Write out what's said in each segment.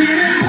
Yeah.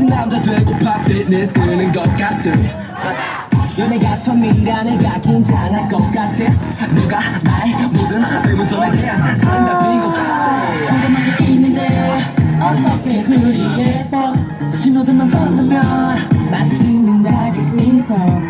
같은 뭐야 남자 되고 밥 fitness 그는 것 같은 연애가 처음이라는 가 긴장할 것 같아. 누가 나의 모든 의문 전에게 전답인 것 같아. 동대만에 있는데 어떻게 그리 예뻐? 신호등만 건너면 맛있는 닭이 있어.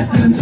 Yes,